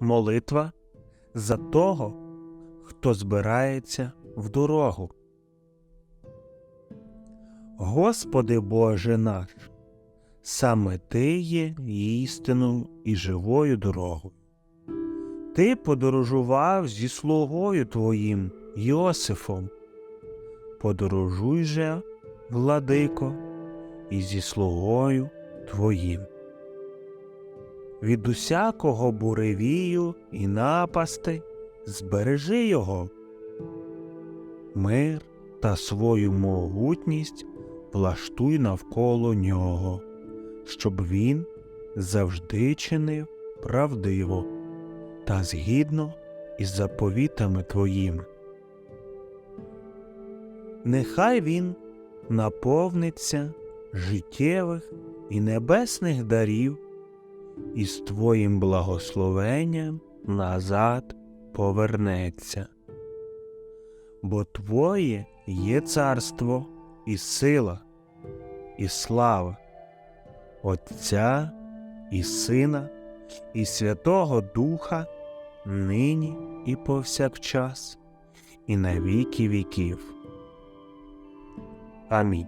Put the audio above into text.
молитва за того, хто збирається в дорогу. Господи Боже наш, саме Ти є істиною і живою дорогою. Ти подорожував зі слугою Твоїм Йосифом. Подорожуй же, владико, і зі слугою Твоїм. Від усякого буревію і напасти збережи його. Мир та свою могутність влаштуй навколо нього, щоб він завжди чинив правдиво та згідно із заповітами твоїми. Нехай він наповниться життєвих і небесних дарів і з твоїм благословенням назад повернеться. Бо Твоє є царство і сила, і слава Отця і Сина, і Святого Духа, нині і повсякчас, і на віки віків. Амінь.